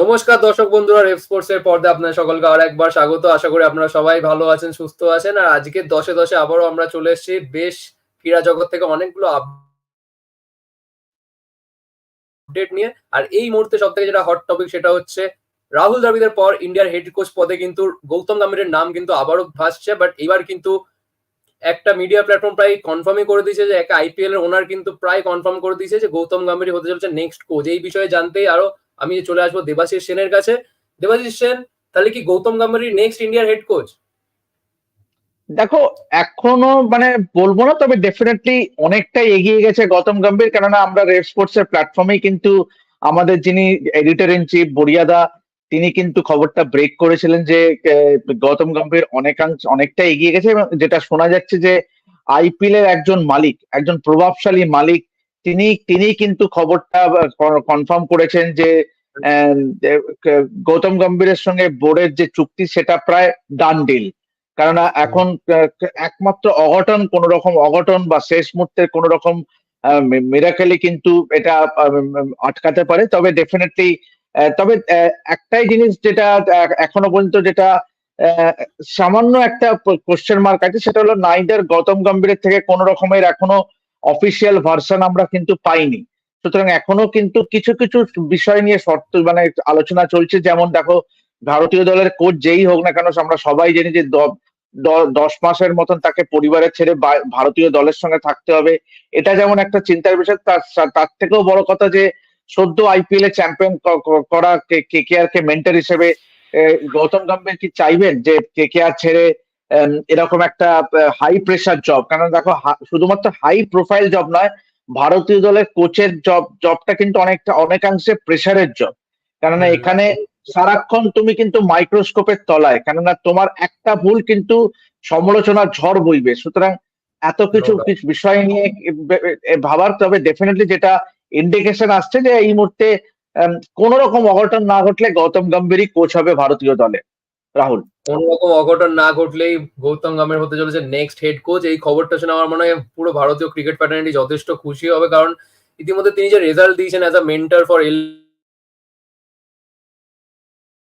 নমস্কার দর্শক বন্ধুরা রেফ স্পোর্টস এর পর্দা আপনাদের সকলকে আর একবার স্বাগত। আশা করি আপনারা সবাই ভালো আছেন, সুস্থ আছেন। আর আজকে দশে দশে আবারও আমরা চলে এসেছি বেশ ক্রীড়া জগৎ থেকে অনেকগুলো আপডেট নিয়ে। আর এই মুহূর্তে সব থেকে যেটা হট টপিক সেটা হচ্ছে রাহুল দ্রাবিদের পর ইন্ডিয়ার হেড কোচ পদে কিন্তু গৌতম গম্ভীরের নাম কিন্তু আবারও ভাসছে। বাট এবার কিন্তু একটা মিডিয়া প্ল্যাটফর্ম প্রায় কনফার্মই করে দিয়েছে যে, একটা আইপিএল এর ওনার কিন্তু প্রায় কনফার্ম করে দিয়েছে যে, গৌতম গম্ভীর হতে চলছে নেক্সট কোচ এই বিষয়ে জানতেই আরও আমি চলে আসব দেবাশিস সেনের কাছে। দেবাশিস সেন, তাহলে কি গৌতম গম্ভীর নেক্সট ইন্ডিয়ার হেড কোচ দেখো, এখনও মানে বলব না, তবে ডেফিনেটলি অনেকটাই এগিয়ে গেছে গৌতম গম্ভীর, কেননা আমরা রেড স্পোর্টস এর প্ল্যাটফর্মেই কিন্তু আমাদের যিনি এডিটর ইন চিফ বরিয়াদা তিনি কিন্তু খবরটা ব্রেক করেছিলেন যে গৌতম গম্ভীর অনেকাংশ অনেকটা এগিয়ে গেছে এবং যেটা শোনা যাচ্ছে যে আইপিএল এর একজন মালিক, একজন প্রভাবশালী মালিক তিনি তিনি কিন্তু খবরটা কনফার্ম করেছেন যে গৌতম গম্ভীরের সঙ্গে বোর্ডের যে চুক্তি, সেটা প্রায় ডান ডিল কেননা এখন একমাত্র অঘটন কোন রকম অঘটন বা শেষ মুহূর্তের কোন রকম মিরাকেলি কিন্তু এটা আটকাতে পারে। তবে ডেফিনেটলি তবে একটাই জিনিস যেটা এখনও পর্যন্ত যেটা সামান্য একটা কোশ্চেন মার্ক আছে, সেটা হলো নাইদার গৌতম গম্ভীরের থেকে কোন রকমের এখনও অফিসিয়াল ভার্সন আমরা কিন্তু পাইনি। সুতরাং এখনও কিন্তু কিছু কিছু বিষয় নিয়ে শর্ত মানে আলোচনা চলছে। যেমন দেখো, ভারতীয় দলের কোচ যেই হোক না কেন, আমরা সবাই জানি যে দশ মাসের মতন তাকে পরিবারের ছেড়ে ভারতীয় দলের সঙ্গে থাকতে হবে। এটা যেমন একটা চিন্তার বিষয়, তার থেকেও বড় কথা যে, সদ্য আইপিএল এ চ্যাম্পিয়ন করা কে কে আর কে মেন্টার হিসেবে গৌতম গম্ভীর কি চাইবেন যে কে কে আর ছেড়ে এরকম একটা হাই প্রেসার জব কারণ দেখো শুধুমাত্র হাই প্রোফাইল জব নয় ভারতীয় দলের কোচের জব জবটা কিন্তু অনেকটা অনেকাংশে প্রেসারের জব কেননা এখানে সারাক্ষণ তুমি কিন্তু মাইক্রোস্কোপের তলায় কেননা তোমার একটা ভুল কিন্তু সমালোচনার ঝড় বইবে। সুতরাং এত কিছু কিছু বিষয় নিয়ে ভাবার তবে ডেফিনেটলি যেটা ইন্ডিকেশন আসছে যে এই মুহূর্তে কোন রকম অঘটন না ঘটলে গৌতম গম্ভীরই কোচ হবে ভারতীয় দলে। রাহুল। কোন রকম অঘটন না ঘটলেই গৌতম গামের হতে চলেছে নেক্সট হেড কোচ এই খবরটা শুনে আমার মনে হয় পুরো ভারতীয় ক্রিকেট প্যাটার্নটি যথেষ্ট খুশি হবে, কারণ ইতিমধ্যে তিনি যে রেজাল্ট দিয়েছেন অ্যাজ আ মেন্টার ফর এল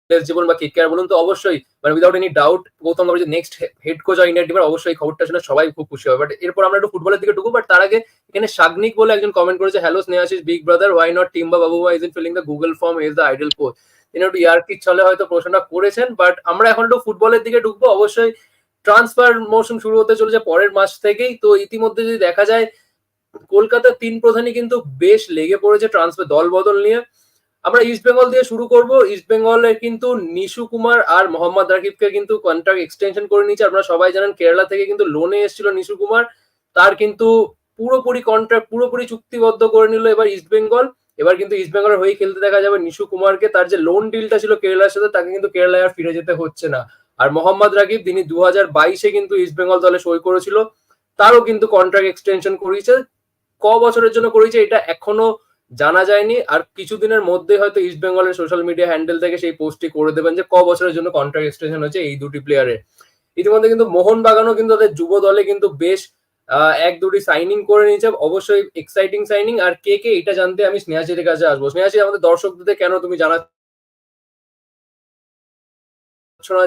জীবন বা কেকেআর বলুন তো, অবশ্যই মানে without any doubt Gautam Gambhir next head coach হয় ইন্ডিয়ান টিমের অবশ্যই খবরটা শুনে সবাই খুব খুশি হবে। বাট এরপর আমরা একটু ফুটবলের দিকে ঢুকবো বাট তার আগে এখানে সাগনিক বলে একজন কমেন্ট করেছে hello Snehashis big brother why not team বা বাবু is in feeling the Google form is the idol coach তিনি একটু ইয়ার্কির ছলে হয়তো প্রশ্নটা করেছেন বাট আমরা এখন একটু ফুটবলের দিকে ঢুকবো। অবশ্যই ট্রান্সফার মৌসুম শুরু হতে চলেছে পরের মাস থেকেই, তো ইতিমধ্যে যদি দেখা যায়, কলকাতার তিন প্রধানই কিন্তু বেশ লেগে পড়েছে ট্রান্সফার দল বদল নিয়ে। আমরা ইস্ট বেঙ্গল দিয়ে শুরু করব। ইস্ট বেঙ্গলে কিন্তু নিশু কুমার আর মোহাম্মদ রাকিবকে কিন্তু কন্ট্রাক্ট এক্সটেনশন করে নিয়েছে। আপনারা সবাই জানেন, কেরালা থেকে কিন্তু লোনে এসেছিল নিশু কুমার। তার কিন্তু পুরোপুরি কন্ট্রাক্ট পুরোপুরি চুক্তিবদ্ধ করে নিল এবার ইস্ট বেঙ্গল এবার কিন্তু ইস্ট বেঙ্গলের হয়ে খেলতে দেখা যাবে নিশু কুমারকে। তার যে লোন ডিলটা ছিল কেরালার সাথে, তাকে কিন্তু কেরালায় আর ফিরে যেতে হচ্ছে না। আর মোহাম্মদ রাকিব তিনি দু হাজার বাইশে কিন্তু ইস্ট বেঙ্গল দলে সই করেছিল, তারও কিন্তু কন্ট্রাক্ট এক্সটেনশন করিয়েছে। ক বছরের জন্য করেছে এটা এখনও জানা যায়নি, আর কিছুদিনের মধ্যে হয়তো ইস্ট বেঙ্গলের সোশ্যাল মিডিয়া হ্যান্ডেল থেকে সেই পোস্টটি করে দেবেন যে, ক বছরের জন্য কন্ট্রাক্ট এক্সটেনশন হচ্ছে এই দুটি প্লেয়ারের ইতিমধ্যে কিন্তু মোহন বাগানও কিন্তু তাদের যুব দলে কিন্তু বেশ এক দুটি সাইনিং করে নিয়েছে। অবশ্যই এক্সাইটিং সাইনিং আর কে কে এটা জানতে আমি স্নেহাশির কাছে আসব। স্নেহাশি, আমাদের দর্শকদের কেন তুমি জানা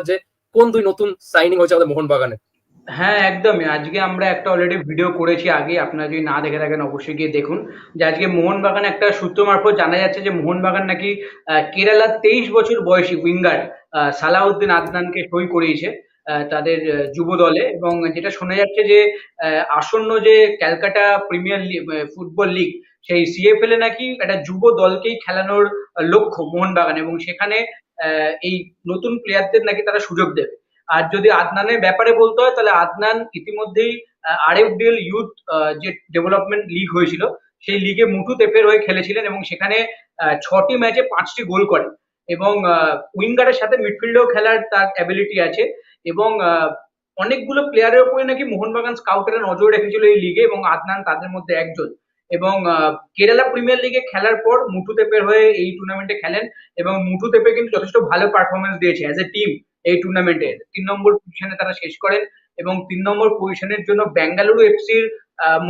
যে, কোন দুই নতুন সাইনিং হয়েছে আমাদের মোহন বাগানে হ্যাঁ একদমই। আজকে আমরা একটা অলরেডি ভিডিও করেছি আগে। আপনারা যদি না দেখে থাকেন অবশ্যই গিয়ে দেখুন। যে আজকে মোহনবাগান একটা সূত্র মারফত জানা যাচ্ছে যে মোহনবাগান নাকি আহ, কেরালার তেইশ বছর বয়সী উইঙ্গার সালাউদ্দিন আদনানকে সই করিয়েছে আহ, তাদের যুব দলে। এবং যেটা শোনা যাচ্ছে যে আহ, আসন্ন যে ক্যালকাটা প্রিমিয়ার ফুটবল লিগ সেই সিএফএল এ নাকি একটা যুব দলকেই খেলানোর লক্ষ্য মোহনবাগান। এবং সেখানে আহ, এই নতুন প্লেয়ারদের নাকি তারা সুযোগ দেবে। আর যদি আদনানের ব্যাপারে বলতে হয়, তাহলে আদনান ইতিমধ্যেই আরএফডিএল ইউথ যে ডেভেলপমেন্ট লিগ হয়েছিল, সেই লিগে মুঠু তেপের হয়ে খেলেছিলেন এবং সেখানে ছটি ম্যাচে পাঁচটি গোল করেন। এবং উইঙ্গারের সাথে মিডফিল্ডেও খেলার তার অ্যাবিলিটি আছে এবং অনেকগুলো প্লেয়ারের উপরে নাকি মোহনবাগান স্কাউটেরা নজর রেখেছিল এই লিগে এবং আদনান তাদের মধ্যে একজন। এবং কেরালা প্রিমিয়ার লিগে খেলার পর মুঠু তেপের হয়ে এই টুর্নামেন্টে খেলেন এবং মুঠু তেপে কিন্তু যথেষ্ট ভালো পারফরমেন্স দিয়েছে অ্যাজ এ টিম এই টুর্নামেন্টে তিন নম্বর পজিশনে তারা শেষ করেন এবং তিন নম্বর পজিশনের জন্য বেঙ্গালুরু এফসির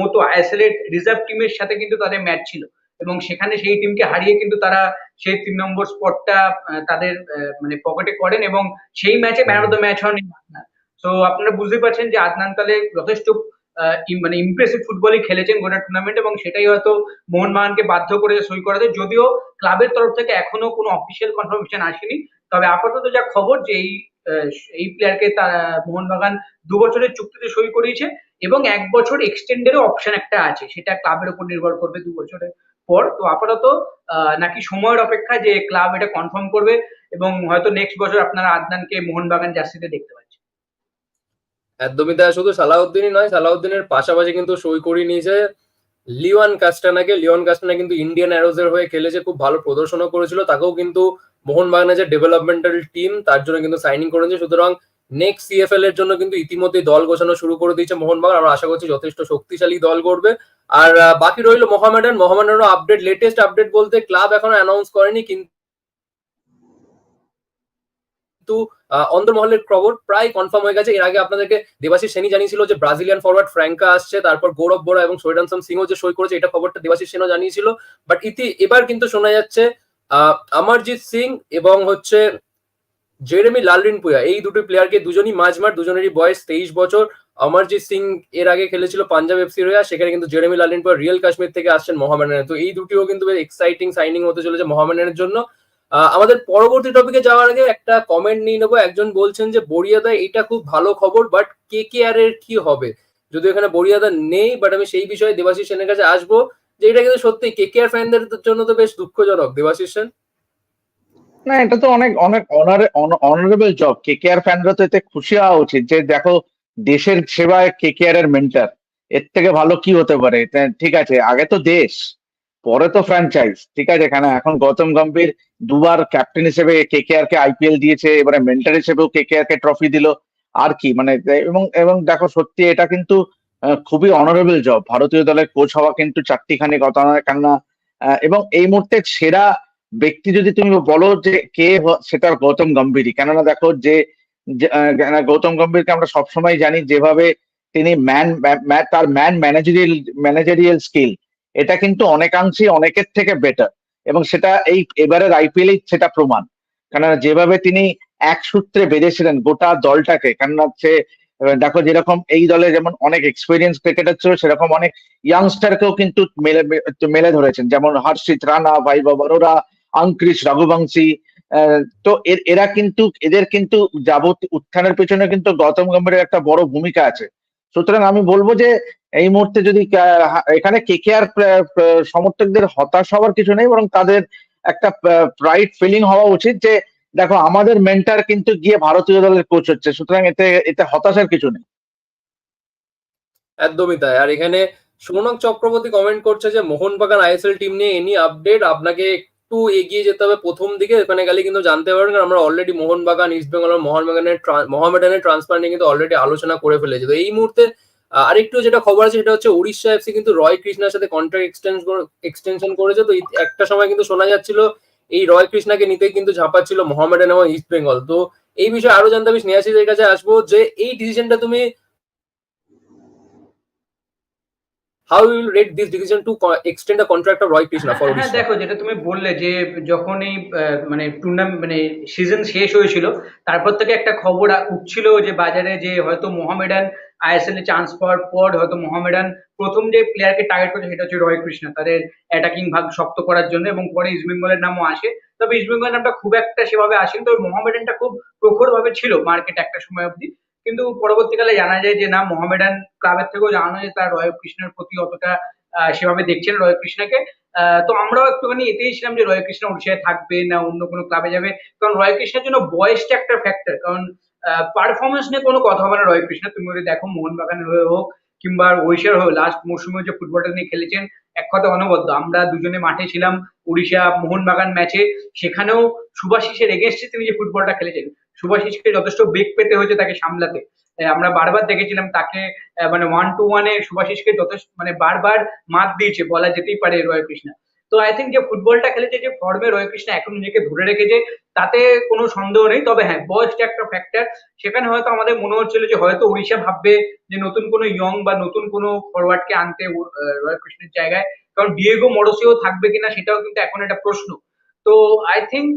মতো আইসোলেট রিজার্ভ টিমের সাথে কিন্তু তাদের ম্যাচ ছিল। এবং সেখানে সেই টিমকে হারিয়ে কিন্তু তারা সেই তিন নম্বর স্পটটা তাদের মানে পকেটে করেন এবং সেই ম্যাচে ম্যান অফ দ্য ম্যাচ হন তো আপনারা বুঝতে পারছেন যে আদনান কালে যথেষ্ট মানে ইমপ্রেসিভ ফুটবলই খেলেছেন গোটা টুর্নামেন্ট এবং সেটাই হয়তো মোহনবাগানকে বাধ্য করেছে সই করাতে। যদিও ক্লাবের তরফ থেকে এখনও কোনো অফিসিয়াল কনফার্মেশন আসেনি। তবে আপাতত যা খবর যে এই এই প্লেয়ারকে তারা মোহনবাগান দু বছরের চুক্তিতে সই করিয়েছে, এবং এক বছর এক্সটেন্ডেরও অপশন একটা আছে, সেটা ক্লাবের উপর নির্ভর করবে দু বছরের পর। তো আপাতত নাকি সময়ের অপেক্ষা যে ক্লাব এটা কনফার্ম করবে, এবং হয়তো নেক্সট বছর আপনারা আদনানকে মোহনবাগান জার্সিতে দেখতে পাচ্ছেন একদমই তাই, শুধু সালাউদ্দিনই নয়, সালাউদ্দিনের পাশাপাশি কিন্তু সই করিয়ে নিয়েছে লিওয়ান কাস্টানাকে। লিওন কাস্টানা কিন্তু ইন্ডিয়ান অ্যারোজের হয়ে খেলেছে, খুব ভালো প্রদর্শনও করেছিল, তাকেও কিন্তু মোহনবাগানের যে ডেভেলপমেন্টাল টিম তার জন্য কিন্তু সাইনিং করেছে। সুতরাং নেক্সট সিএফএল এর জন্য কিন্তু ইতিমধ্যেই দল গোছানো শুরু করে দিয়েছে মোহনবাগান। আমরা আশা করছি যথেষ্ট শক্তিশালী দল করবে আর বাকি রইল মোহামেডান। মোহামেডানও আপডেট লেটেস্ট আপডেট বলতে ক্লাব এখনও অ্যানাউন্স করেনি, কিন্তু কিন্তু অন্দরমহলের খবর প্রায় কনফার্ম হয়ে গেছে। এর আগে আপনাদেরকে দেবাশিস সেনী জানিয়েছিল যে ব্রাজিলিয়ান ফরওয়ার্ড ফ্র্যাঙ্কা আসছে, তারপর গৌরব বোরা এবং সৈরানসম সিংও যে সই করেছে, এটা খবরটা দেবাশিস সেনও জানিয়েছিল। বাট ইতি, এবার কিন্তু শোনা যাচ্ছে অমরজিৎ সিং এবং হচ্ছে জেরেমি লালরিনপুয়া এই দুটো প্লেয়ারকে দুজনই মাঝমার দুজনেরই বয়স তেইশ বছর। অমরজিৎ সিং এর আগে খেলেছিল পাঞ্জাব এফসি রয়া সেখানে কিন্তু জেরেমি লালরিনপুয়া রিয়েল কাশ্মীর থেকে আসছেন মোহামেডানে তো এই দুটিও কিন্তু এক্সাইটিং সাইনিং হতে চলেছে মোহামেডানের জন্য। আমাদের পরবর্তী টপিকে যাওয়ার আগে একটা কমেন্ট নিয়ে নেব। একজন বলছেন যে বরিয়াদা এটা খুব ভালো খবর বাট কে কে আর এর কি হবে? যদি এখানে বরিয়াদা নেই বাট আমি সেই বিষয়ে দেবাশিস সেনের কাছে আসব যে, এটা কিন্তু সত্যি কে কে আর ফ্যানদের জন্য তো বেশ দুঃখজনক। দেবাশিস সেন? না, এটা তো অনেক অনেক অনারেবল জব কে কে আর ফ্যানরা তো এতে খুশি হওয়া উচিত যে, দেখো, দেশের সেবায় কে কে আর এর মেন্টার এর থেকে ভালো কি হতে পারে? ঠিক আছে, আগে তো দেশ। পরে তো ফ্র্যাঞ্চাইজ ঠিক আছে? এখানে এখন গৌতম গম্ভীর দুবার ক্যাপ্টেন হিসেবে কে কে আর কে আইপিএল দিয়েছে, এবারে মেন্টার হিসেবেও কে কে আর কে ট্রফি দিল। আর কি? মানে এবং এবং দেখো, সত্যি এটা কিন্তু খুবই অনারেবল জব ভারতীয় দলের কোচ হওয়া কিন্তু চারটিখানি কথা নয় কেননা এবং এই মুহূর্তে সেরা ব্যক্তি যদি তুমি বলো যে কে হ- সেটা গৌতম গম্ভীরই। কেননা দেখো যে গৌতম গম্ভীরকে আমরা সবসময় জানি যেভাবে তিনি ম্যান তার ম্যান ম্যানেজারিয়াল ম্যানেজারিয়াল স্কিল এটা কিন্তু অনেকাংশেই অনেকের থেকে বেটার এবং সেটা এই এবারের আইপিএল সেটা প্রমাণ। কেননা যেভাবে তিনি এক সূত্রে বেঁধেছিলেন গোটা দলটাকে, কেননা সে দেখো যেরকম এই দলে যেমন অনেক এক্সপিরিয়েন্স ক্রিকেটার ছিল, সেরকম অনেক ইয়াংস্টারকেও কিন্তু মেলে মেলে ধরেছেন। যেমন হর্ষিত রানা ভাইবা বরোরা আঙ্ক্রিস রঘুবংশী তো এর- কিন্তু, এদের কিন্তু যাবত উত্থানের পেছনে কিন্তু গৌতম গম্ভীরের একটা বড় ভূমিকা আছে। সুতরাং আমি বলব যে এই মুহূর্তে যদি এখানে কে কে আর সমর্থকদের হতাশ হওয়ার কিছু নেই, বরং তাদের একটা প্রাইড ফিলিং হওয়া উচিত যে, দেখো, আমাদের মেন্টার কিন্তু গিয়ে ভারতীয় দলের কোচ হচ্ছে, সুতরাং এতে এতে হতাশার কিছু নেই। একদমই তাই। আর এখানে সোনক চক্রবর্তী কমেন্ট করছে যে, মোহনবাগান আইএসএল টিম নিয়ে এনি আপডেট আপনাকে একটু এগিয়ে যেতে হবে প্রথম দিকে এখানে গেলে কিন্তু জানতে পারবেন, কারণ আমরা অলরেডি মোহনবাগান ইস্ট বেঙ্গল মোহনবাগানের মোহামেডানের ট্রান্সফার নিয়ে কিন্তু অলরেডি আলোচনা করে ফেলেছে। তো এই মুহূর্তে আরেকটু যেটা খবর আছে সেটা হচ্ছে উড়িষ্যা এফসি কিন্তু রয় কৃষ্ণার সাথে কন্ট্রাক্ট এক্সটেন্স এক্সটেনশন করেছে। তো একটা সময় কিন্তু শোনা যাচ্ছিল, এই রয় কৃষ্ণাকে নিতে কিন্তু ঝাঁপাচ্ছিল মোহামেডান এবং ইস্ট বেঙ্গল। তো এই বিষয়ে আরও জানতে আমি স্নেহাশিসের কাছে আসব যে এই ডিসিশনটা তুমি will rate this decision to co- extend the contract of Roy Krishna for হ্যাঁ? দেখো যেটা তুমি বললে যে যখন এই মানে টুর্নামেন্ট মানে সিজন শেষ হয়েছিল তারপর থেকে একটা খবর উঠছিল যে বাজারে যে হয়তো মোহামেডান আইএসএল এ চান্স পাওয়ার পর হয়তো মোহামেডান প্রথম যে প্লেয়ারকে টার্গেট করেছে সেটা হচ্ছে রয় কৃষ্ণ তাদের অ্যাটাকিং ভাগ শক্ত করার জন্য এবং পরে ইস্ট বেঙ্গলের নামও আসে তবে ইস্ট বেঙ্গলের নামটা খুব একটা সেভাবে আসেনি তবে মোহামেডানটা খুব প্রখর ভাবে ছিল মার্কেট একটা সময় অবধি কিন্তু পরবর্তীকালে জানা যায় যে, না, মোহামেডান ক্লাবের থেকেও জানানো যায় তার রয় কৃষ্ণের প্রতি অতটা সেভাবে দেখছেন রয় কৃষ্ণকে। তো আমরাও একটুখানি এতেই ছিলাম যে রয় কৃষ্ণ উড়িষ্যায় থাকবে না অন্য কোনো ক্লাবে যাবে। কারণ রয় কৃষ্ণের জন্য বয়সটা একটা ফ্যাক্টর কারণ পারফরমেন্স নিয়ে কোনো কথা হবে না রয় কৃষ্ণ তুমি যদি দেখো মোহনবাগানের হয়ে হোক কিংবা ওড়িশার হয়ে লাস্ট মৌসুমে যে ফুটবলটা নিয়ে খেলেছেন, এক কথা অনবদ্য। আমরা দুজনে মাঠে ছিলাম উড়িষ্যা মোহনবাগান ম্যাচে সেখানেও সুভাশিসের এগেনস্টে তিনি যে ফুটবলটা খেলেছেন। সুভাশিসকে যথেষ্ট বেগ পেতে হয়েছে তাকে সামলাতে। আমরা বারবার দেখেছিলাম তাকে মানে ওয়ান টু ওয়ানে সুভাশিসকে যথেষ্ট মানে বারবার মাত দিয়েছে, বলা যেতেই পারে রয় কৃষ্ণা। তো আই থিঙ্ক যে ফুটবলটা খেলেছে, যে ফর্মে রয় কৃষ্ণ এখন নিজেকে ধরে রেখেছে, তাতে কোনো সন্দেহ নেই। তবে হ্যাঁ বয়সটা একটা ফ্যাক্টর সেখানে হয়তো আমাদের মনে হচ্ছিল যে হয়তো ওড়িশা ভাববে যে নতুন কোনো ইয়ং বা নতুন কোনো ফরওয়ার্ডকে আনতে রয় কৃষ্ণের জায়গায়। কারণ ডিয়েগো মরসিও থাকবে কিনা, সেটাও কিন্তু এখন একটা প্রশ্ন। তো আই থিঙ্ক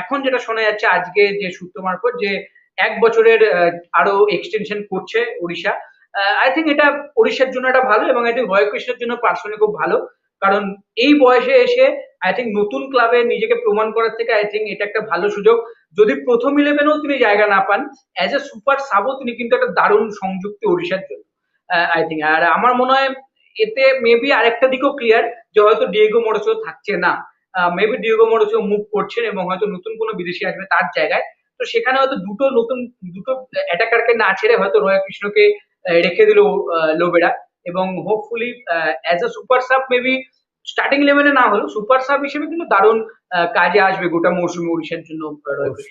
এখন যেটা শোনা যাচ্ছে আজকে যে সূত্র মারফত যে এক বছরের আরও এক্সটেনশন করছে ওড়িশা আই থিঙ্ক এটা ওড়িশার জন্য এটা ভালো এবং আই থিঙ্ক রয় কৃষ্ণের জন্য পার্সোনালি খুব ভালো। কারণ এই বয়সে এসে আই থিঙ্ক নতুন ক্লাবে নিজেকে প্রমাণ করার থেকে আই থিঙ্ক এটা একটা ভালো সুযোগ। যদি প্রথম ইলেভেনেও তিনি জায়গা না পান অ্যাজ এ সুপার সাবও তিনি কিন্তু একটা দারুণ সংযুক্তি ওড়িশার জন্য। আই থিঙ্ক আর আমার মনে হয় এতে মেবি আরেকটা দিকও ক্লিয়ার যে হয়তো ডিয়েগো মোরসো থাকছে না। মেবি ডিয়েগো মোরসো মুভ করছেন এবং হয়তো নতুন কোনো বিদেশি আসবে তার জায়গায়। তো সেখানে হয়তো দুটো নতুন দুটো অ্যাটাকারকে না ছেড়ে হয়তো রয় কৃষ্ণকে রেখে দিল লোবেরা এবং hopefully as a super sub maybe starting ইলেভেনে না হলো সুপার সাব হিসেবে কিন্তু দারুণ কাজে আসবে গোটা মৌসুমে ওড়িশার জন্য খুবই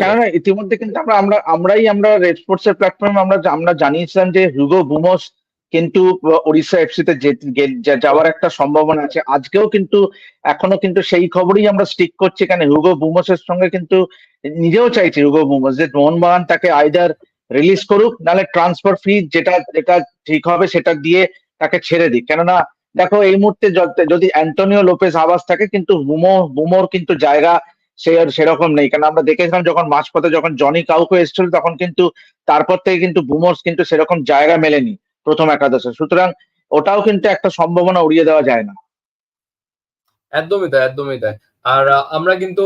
কেননা ইতিমধ্যে কিন্তু আমরা আমরা আমরাই আমরা রেড স্পোর্টস এর প্ল্যাটফর্মে আমরা আমরা জানিয়েছিলাম যে হুগো বুমোস কিন্তু ওড়িশা এফসি তে যে- গে- যা- যাওয়ার একটা সম্ভাবনা আছে। আজকেও কিন্তু, এখনও কিন্তু সেই খবরই আমরা স্টিক করছি। কেন হুগো বুমোসের সঙ্গে কিন্তু নিজেও চাইছি হুগো বুমোস যে মোহনবাগান তাকে আইদার রিলিজ করুক, নাহলে ট্রান্সফার ফি যেটা যেটা ঠিক হবে সেটা দিয়ে তাকে ছেড়ে দিক। কেননা, দেখো এই মুহূর্তে যদি অ্যান্টনিও লোপেজ আবাস থাকে, কিন্তু বুমো বুমোর কিন্তু জায়গা সে আর সেরকম নেই। কারণ আমরা দেখেছিলাম যখন মাঝপথে যখন জনি কাউকে এসেছিল, তখন কিন্তু তারপর থেকে কিন্তু বুমোর্স কিন্তু সেরকম জায়গা মেলেনি। প্রথম একাদশে সুতরাং ওটাও কিন্তু একটা সম্ভাবনা উড়িয়ে দেওয়া যায় না। একদমই তাই একদমই তাই। আর আমরা কিন্তু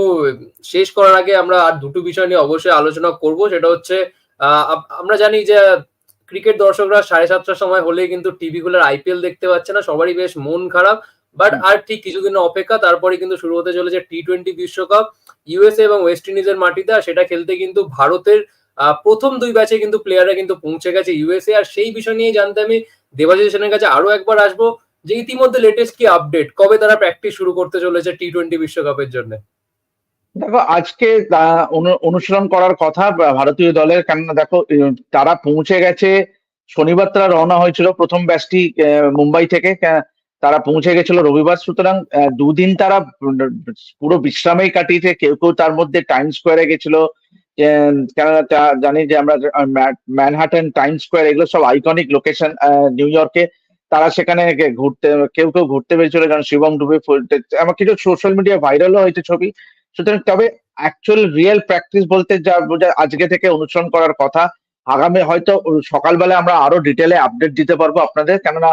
শেষ করার আগে আমরা আর দুটো বিষয় নিয়ে অবশ্যই আলোচনা করব। সেটা হচ্ছে আমরা জানি যে ক্রিকেট দর্শকরা সাড়ে সাতটার সময় হলেই কিন্তু টিভি গুলোর আইপিএল দেখতে পাচ্ছে না সবারই বেশ মন খারাপ। বাট আর ঠিক কিছুদিন অপেক্ষা তারপরে কিন্তু শুরু হতে চলেছে টি টোয়েন্টি বিশ্বকাপ ইউএসএ এবং ওয়েস্ট ইন্ডিজের মাটিতে সেটা খেলতে কিন্তু ভারতের প্রথম দুই ব্যাচে কিন্তু প্লেয়াররা কিন্তু পৌঁছে গেছে ইউএসএ আর সেই বিষয় নিয়ে জানতে আমি দেবাজিৎ সেনের কাছে আরও একবার আসব যে ইতিমধ্যে লেটেস্ট কি আপডেট কবে তারা প্র্যাকটিস শুরু করতে চলেছে টি টোয়েন্টি বিশ্বকাপের জন্য? দেখো, আজকে অনুশীলন করার কথা ভারতীয় দলের, কেননা দেখো তারা পৌঁছে গেছে। শনিবার তারা রওনা হয়েছিল প্রথম ব্যাচটি মুম্বাই থেকে। তারা পৌঁছে গেছিল রবিবার। সুতরাং দুদিন তারা, পুরো বিশ্রামেই কাটিয়েছে। কেউ কেউ তার মধ্যে টাইম স্কোয়ারে গেছিল। কেননা জানি যে আমরা ম্যানহাটন টাইম স্কোয়ার এগুলো সব আইকনিক লোকেশন নিউ ইয়র্কে। তারা সেখানে ঘুরতে, কেউ কেউ ঘুরতে পেরেছিল যেমন শিবম ডুবে আমার কিছু সোশ্যাল মিডিয়া ভাইরালও হয়েছে ছবি। সুতরাং তবে অ্যাকচুয়াল রিয়েল প্র্যাকটিস বলতে যা আজকে থেকে অনুসরণ করার কথা। আগামী হয়তো সকালবেলা আমরা আরও ডিটেলে আপডেট দিতে পারব আপনাদের, কেননা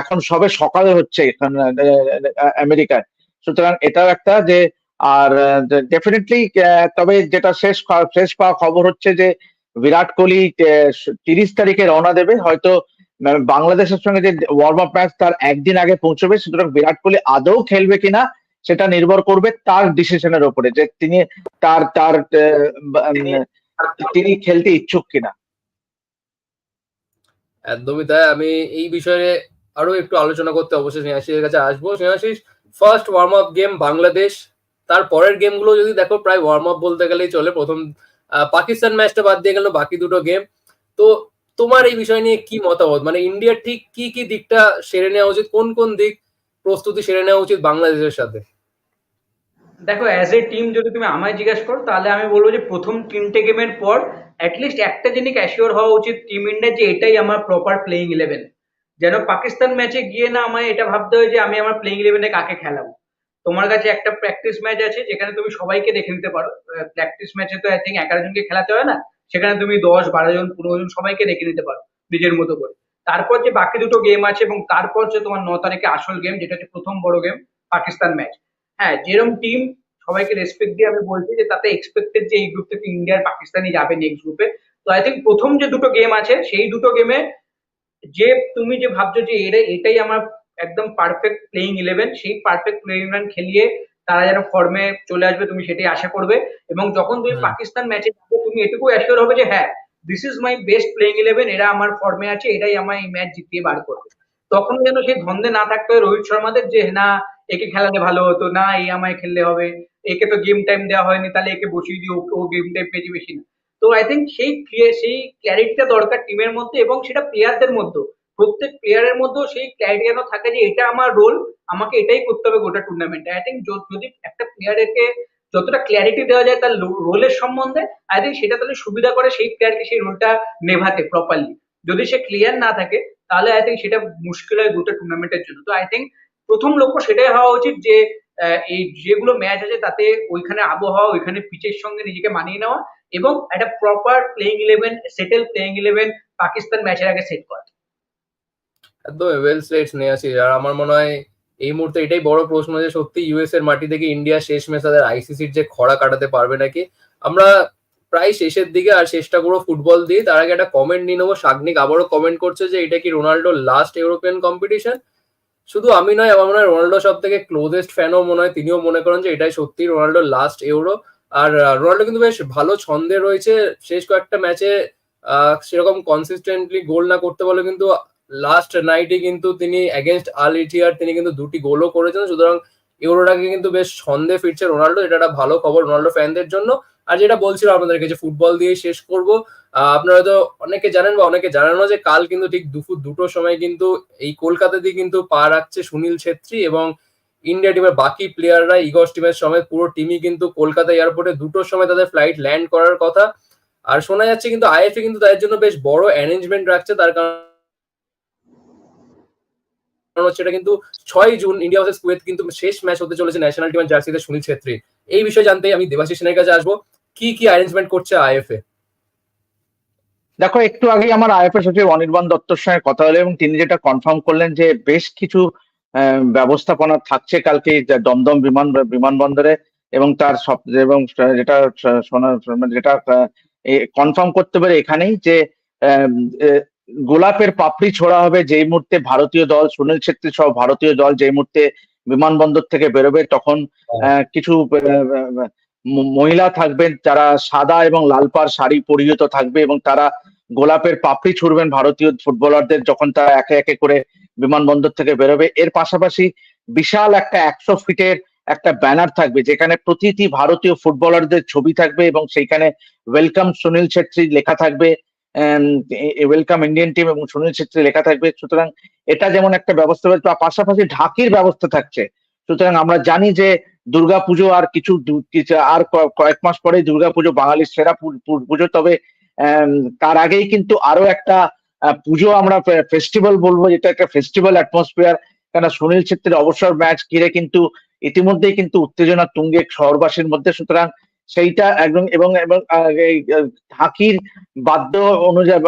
এখন সবে সকালে হচ্ছে আমেরিকায়। সুতরাং এটাও একটা যে আর ডেফিনেটলি তবে যেটা শেষ শেষ পাওয়া খবর হচ্ছে যে বিরাট কোহলি তিরিশ তারিখে রওনা দেবে। হয়তো বাংলাদেশের সঙ্গে যে ওয়ার্ম আপ ম্যাচ তার একদিন আগে পৌঁছবে, সুতরাং বিরাট কোহলি আদৌ খেলবে কিনা সেটা নির্ভর করবে তার ডিসিশনের উপরে যে তিনি তার তার তিনি খেলতে ইচ্ছুক কিনা। একদমই তাই। আমি এই বিষয়ে আরও একটু আলোচনা করতে অবশ্যই স্নেহাশিসের কাছে আসব। Snehashis first warm up game Bangladesh তার পরের গেমগুলো যদি দেখো, প্রায় ওয়ার্ম আপ বলতে গেলেই চলে। প্রথম পাকিস্তান ম্যাচটা বাদ দিয়ে গেল বাকি দুটো গেম তো তোমার এই বিষয় নিয়ে কি মতামত? মানে ইন্ডিয়ার ঠিক কি কি দিকটা সেরে নেওয়া উচিত? কোন কোন দিক প্রস্তুতি সেরে নেওয়া উচিত বাংলাদেশের সাথে? দেখো অ্যাজ এ টিম যদি তুমি আমায় জিজ্ঞাসা করো, তাহলে আমি বলব যে প্রথম তিনটে গেমের পর অ্যাটলিস্ট একটা জিনিস অ্যাসিওর হওয়া উচিত টিম ইন্ডিয়া যে এটাই আমার প্রপার প্লেইং ইলেভেন যেন পাকিস্তান ম্যাচে গিয়ে না আমায় এটা ভাবতে হয় যে আমি আমার প্লেইং ইলেভেনে কাকে খেলাবো। তোমার কাছে একটা প্র্যাকটিস ম্যাচ আছে, যেখানে তুমি সবাইকে দেখে নিতে পারো। প্র্যাকটিস ম্যাচে তো আই থিঙ্ক এগারো জনকে খেলাতে হয় না? সেখানে তুমি দশ, বারো জন, পনেরো জন সবাইকে দেখে নিতে পারো, নিজের মতো করে। তারপর যে বাকি দুটো গেম আছে এবং তারপর যে তোমার ন তারিখে আসল গেম যেটা হচ্ছে প্রথম বড় গেম পাকিস্তান ম্যাচ হ্যাঁ যেরকম টিম সবাইকে রেসপেক্ট দিয়ে আমি বলছি যে তাতে এক্সপেক্টেড যে এই গ্রুপ থেকে ইন্ডিয়ার পাকিস্তানি যাবে নেক্সট গ্রুপে তো আই থিঙ্ক প্রথম যে দুটো গেম আছে, সেই দুটো গেমে যে তুমি যে ভাবছ যে এটাই আমার একদম পারফেক্ট প্লেইং ইলেভেন সেই পারফেক্ট প্লেইং ইলেভেন খেলিয়ে তারা যেন ফর্মে চলে আসবে তুমি সেটাই আশা করবে। এবং যখন তুমি পাকিস্তান ম্যাচে যাবে তুমি এটুকু অ্যাসিওর হবে যে হ্যাঁ this is my best playing eleven এরা আমার ফর্মে আছে এটাই আমার এই ম্যাচ জিতিয়ে বার করবে। তখন যেন সেই ধন্দে না থাকতে হয় রোহিত শর্মাদের যে না একে খেলালে ভালো হতো না এই আমায় খেললে হবে একে তো গেম টাইম দেওয়া হয়নি তাহলে একে বসিয়ে দিই ও- গেম টাইম পেয়েছে বেশি না। তো আই থিঙ্ক সেই সেই ক্ল্যারিটিটা দরকার টিমের মধ্যে এবং সেটা প্লেয়ারদের মধ্যে প্রত্যেক প্লেয়ারের মধ্যেও সেই যেন থাকে যে এটা আমার রোল আমাকে এটাই করতে হবে গোটা টুর্নামেন্টে আই থিঙ্ক যদি একটা প্লেয়ারকে যতটা ক্ল্যারিটি দেওয়া যায় তার রোলের সম্বন্ধে আই থিঙ্ক সেটা তাহলে সুবিধা করে সেই প্লেয়ারকে সেই রোলটা নেভাতে প্রপারলি যদি সে ক্লিয়ার না থাকে, তাহলে আই থিঙ্ক সেটা মুশকিল হয় গোটা টুর্নামেন্টের জন্য। তো আই থিঙ্ক প্রথম লক্ষ্য সেটাই হওয়া উচিত যে এই যেগুলো ম্যাচ আছে তাতে ওইখানে আবহাওয়া, ওইখানে পিচের সঙ্গে নিজেকে মানিয়ে নেওয়া এবং একটা proper playing eleven settle playing eleven Pakistan ম্যাচের আগে সেট করা। একদম ওয়েল স্লেটস নিয়ে আসি আর আমার মনে হয় এই মুহূর্তে এটাই বড় প্রশ্ন যে সত্যি ইউএস এর মাটি থেকে ইন্ডিয়া শেষ ম্যাচ তাদের আইসিসির যে খরা কাটাতে পারবে নাকি? আমরা প্রায় শেষের দিকে আর চেষ্টা করব ফুটবল দিয়ে। তার আগে একটা কমেন্ট নিয়ে নেব। সাগনিক আবারও কমেন্ট করছে যে এটা কি রোনাল্ডোর লাস্ট ইউরোপিয়ান কম্পিটিশন শুধু আমি নয়, আমার মনে হয় রোনাল্ডো সব থেকে ক্লোজেস্ট ফ্যানও মনে হয়। তিনিও মনে করেন যে এটাই সত্যি রোনাল্ডোর লাস্ট ইউরো আর রোনাল্ডো কিন্তু বেশ ভালো ছন্দে রয়েছে। শেষ কয়েকটা ম্যাচে সেরকম কনসিস্টেন্টলি গোল না করতে বলে কিন্তু লাস্ট নাইটে কিন্তু তিনি অ্যাগেনস্ট আল ইটিয়ার তিনি কিন্তু দুটি গোলও করেছেন। সুতরাং ইউরোটাকে কিন্তু বেশ ছন্দে ফিরছে রোনাল্ডো, এটা একটা ভালো খবর রোনাল্ডো ফ্যানদের জন্য। আর যেটা বলছিলাম আপনাদেরকে যে ফুটবল দিয়ে শেষ করব আপনারা তো অনেকে জানেন বা অনেকে জানেন যে কাল কিন্তু ঠিক দুপুর দুটোর সময় কিন্তু এই কলকাতা দিয়ে কিন্তু পা রাখছে সুনীল ছেত্রী এবং ইন্ডিয়া টিমের বাকি প্লেয়াররা ইগস টিমের সময় পুরো টিমই কিন্তু কলকাতা এয়ারপোর্টে দুটোর সময় তাদের ফ্লাইট ল্যান্ড করার কথা। আর শোনা যাচ্ছে কিন্তু আইএফএ কিন্তু তাদের জন্য বেশ বড় অ্যারেঞ্জমেন্ট রাখছে, তার কারণ কারণ হচ্ছে এটা কিন্তু ছয় জুন ইন্ডিয়া ভার্সেস কুয়েত কিন্তু শেষ ম্যাচ হতে চলেছে ন্যাশনাল টিমের জার্সিতে সুনীল ছেত্রী। এই বিষয়ে জানতে আমি দেবাশিস সেনের কাছে আসব। কি কি অ্যারেঞ্জমেন্ট করছে আইএফএ? দেখো, একটু আগে আমার আইএফএ সচিব অনির্বাণ দত্তর সঙ্গে কথা হলো এবং তিনি যেটা কনফার্ম করলেন যে বেশ কিছু ব্যবস্থাপনা থাকছে কালকে দমদম বিমান, বিমানবন্দরে এবং তার সব, এবং যেটা মানে যেটা কনফার্ম করতে পারে এখানেই যে গোলাপের পাপড়ি ছোড়া হবে যেই মুহূর্তে ভারতীয় দল সুনীল ছেত্রী সহ ভারতীয় দল যেই মুহূর্তে বিমানবন্দর থেকে বেরোবে তখন আহ, কিছু মহিলা থাকবেন যারা সাদা এবং লাল পাড় শাড়ি পরিহিত থাকবে এবং তারা গোলাপের পাপড়ি ছুড়বেন ভারতীয় ফুটবলারদের যখন তারা একে একে করে বিমানবন্দর থেকে বেরোবে। এর পাশাপাশি বিশাল একটা একশো ফিটের একটা ব্যানার থাকবে যেখানে প্রতিটি ভারতীয় ফুটবলারদের ছবি থাকবে এবং সেইখানে ওয়েলকাম সুনীল ছেত্রী লেখা থাকবে। ওয়েলকাম ইন্ডিয়ান টিম এবং সুনীল ছেত্রী লেখা থাকবে। সুতরাং এটা যেমন একটা ব্যবস্থা রয়েছে পাশাপাশি ঢাকির ব্যবস্থা থাকছে। সুতরাং আমরা জানি যে দুর্গাপুজো আর কিছু আর কয়েক মাস পরে দুর্গাপুজো, বাঙালির সেরা পুজো। তবে তার আগেই কিন্তু আরও একটা পুজো আমরা ফেস্টিভ্যাল বলব, যেটা একটা ফেস্টিভ্যাল অ্যাটমসফিয়ার কেন সুনীল ছেত্রীর অবসর ম্যাচ ঘিরে কিন্তু ইতিমধ্যেই কিন্তু উত্তেজনা তুঙ্গে শহরবাসীর মধ্যে। সুতরাং সেইটা একদম এবং এবং ঢাকির বাদ্য অনুযায়ী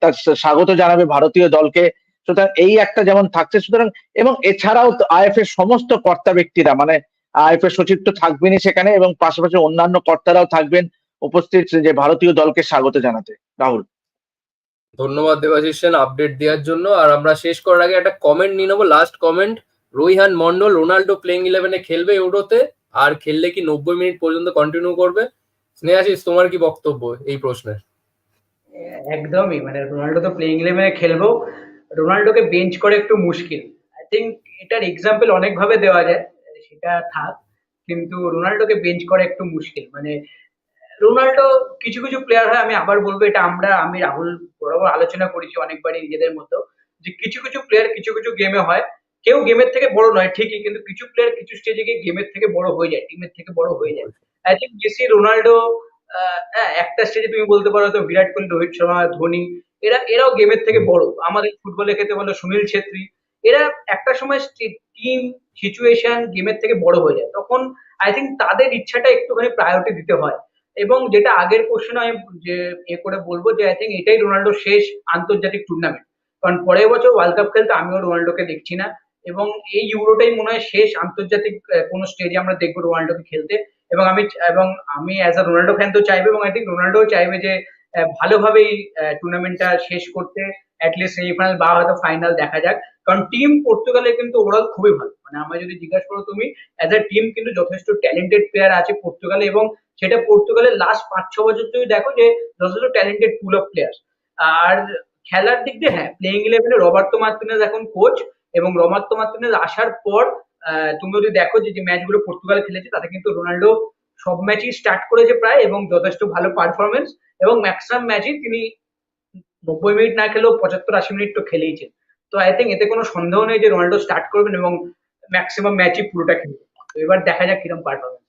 তার স্বাগত জানাবে ভারতীয় দলকে। সুতরাং এই একটা যেমন থাকছে, সুতরাং, এবং এছাড়াও আইএফ এর সমস্ত কর্তা ব্যক্তিরা মানে আইএফ এর সচিব তো থাকবেনই সেখানে এবং পাশাপাশি অন্যান্য কর্তারাও থাকবেন উপস্থিত যে ভারতীয় দলকে স্বাগত জানাতে। রাহুল। ধন্যবাদ দেবাশিস সেন আপডেট দেওয়ার জন্য। আর আমরা শেষ করার আগে একটা কমেন্ট নিয়ে নেব। Last comment Rohihan Mondal Ronaldo playing ইলেভেনে খেলবে ইউরোতে। আর খেললে কি নব্বই মিনিট পর্যন্ত কন্টিনিউ করবে? স্নেহাশিস, তোমার কি বক্তব্য এই প্রশ্নের? একদমই মানে রোনাল্ডো তো প্লেইং ইলেভেনে খেলব। রোনাল্ডোকে বেঞ্চ করে একটু মুশকিল। আই থিঙ্ক এটার এক্সাম্পল অনেকভাবে দেওয়া যায়, সেটা থাক। কিন্তু রোনাল্ডোকে বেঞ্চ করা একটু মুশকিল। মানে রোনাল্ডো কিছু কিছু প্লেয়ার হয়, আমি আবার বলব, এটা আমরা, আমি রাহুল বরাবর আলোচনা করেছি অনেকবারই নিজেদের মতো, যে কিছু কিছু প্লেয়ার কিছু কিছু গেমে হয় কেউ গেমের থেকে বড় নয়, ঠিকই, কিন্তু কিছু প্লেয়ার কিছু স্টেজে গিয়ে গেমের থেকে বড় হয়ে যায় টিমের থেকে বড় হয়ে যায়। আই থিঙ্ক মেসি রোনাল্ডো একটা স্টেজে তুমি বলতে পারো তো, বিরাট কোহলি, রোহিত শর্মা, ধোনি, এরা, এরাও গেমের থেকে বড়। আমাদের ফুটবলের ক্ষেত্রে বলো, সুনীল ছেত্রী, এরা একটা সময় টিম সিচুয়েশন গেমের থেকে বড় হয়ে যায়। তখন আই থিঙ্ক তাদের ইচ্ছাটা একটুখানি প্রায়োরিটি দিতে হয়। এবং যেটা আগের কোশ্চেন আমি যে এ করে বলব যে আই থিঙ্ক এটাই রোনাল্ডোর শেষ আন্তর্জাতিক টুর্নামেন্ট কারণ পরের বছর ওয়ার্ল্ড কাপ খেলতে আমিও রোনাল্ডোকে দেখছি না। এবং এই ইউরোটাই মনে হয় শেষ আন্তর্জাতিক কোনো স্টেজে আমরা দেখব রোনাল্ডোকে খেলতে। এবং আমি এবং আমি অ্যাজ আ রোনাল্ডো ফ্যান তো চাইব এবং আই থিঙ্ক রোনাল্ডোও চাইবে যে ভালোভাবে এই টুর্নামেন্টটা শেষ করতে অ্যাটলিস্ট সেমিফাইনাল বা হয়তো ফাইনাল দেখা যাক। কারণ টিম পর্তুগালে কিন্তু ওভারঅল খুবই ভালো। মানে আমার যদি জিজ্ঞাসা করো তুমি অ্যাজ আ টিম কিন্তু যথেষ্ট ট্যালেন্টেড প্লেয়ার আছে পর্তুগালে এবং সেটা পর্তুগালের লাস্ট পাঁচ ছ বছর তুমি দেখো যে যথেষ্ট ট্যালেন্টেড পুল অফ প্লেয়ার আর খেলার দিক দিয়ে হ্যাঁ প্লেইং ইলেভেনে রবার্তো মার্টিনেজ এখন কোচ এবং রমাত্ম মার্টিনেজ আসার পর তুমি যদি দেখো যে ম্যাচগুলো পর্তুগাল খেলেছে, তাতে কিন্তু রোনাল্ডো সব ম্যাচই স্টার্ট করেছে প্রায় এবং যথেষ্ট ভালো পারফরমেন্স এবং ম্যাক্সিমাম ম্যাচই তিনি নব্বই মিনিট না খেলেও পঁচাত্তর আশি মিনিট তো খেলেইছেন। তো আই থিঙ্ক এতে কোনো সন্দেহ নেই যে রোনাল্ডো স্টার্ট করবেন এবং ম্যাক্সিমাম ম্যাচই পুরোটা খেলবেন। এবার দেখা যাক কিরম পারফরমেন্স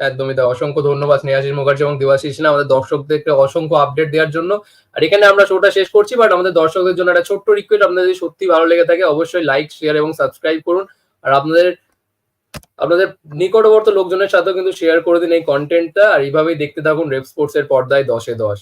একদমই তাই। অসংখ্য ধন্যবাদ স্নেহাশিস মুখার্জি এবং দেবাশিস না আমাদের দর্শকদেরকে অসংখ্য আপডেট দেওয়ার জন্য। আর এখানে আমরা শোটা শেষ করছি বাট আমাদের দর্শকদের জন্য একটা ছোট্ট রিকোয়েস্ট আপনাদের যদি সত্যি ভালো লেগে থাকে অবশ্যই লাইক শেয়ার এবং সাবস্ক্রাইব করুন। আর আপনাদের আপনাদের নিকটবর্তী লোকজনের সাথেও কিন্তু শেয়ার করে দিন এই কন্টেন্টটা আর এইভাবেই দেখতে থাকুন রেপ স্পোর্টস এর পর্দায় দশে দশ।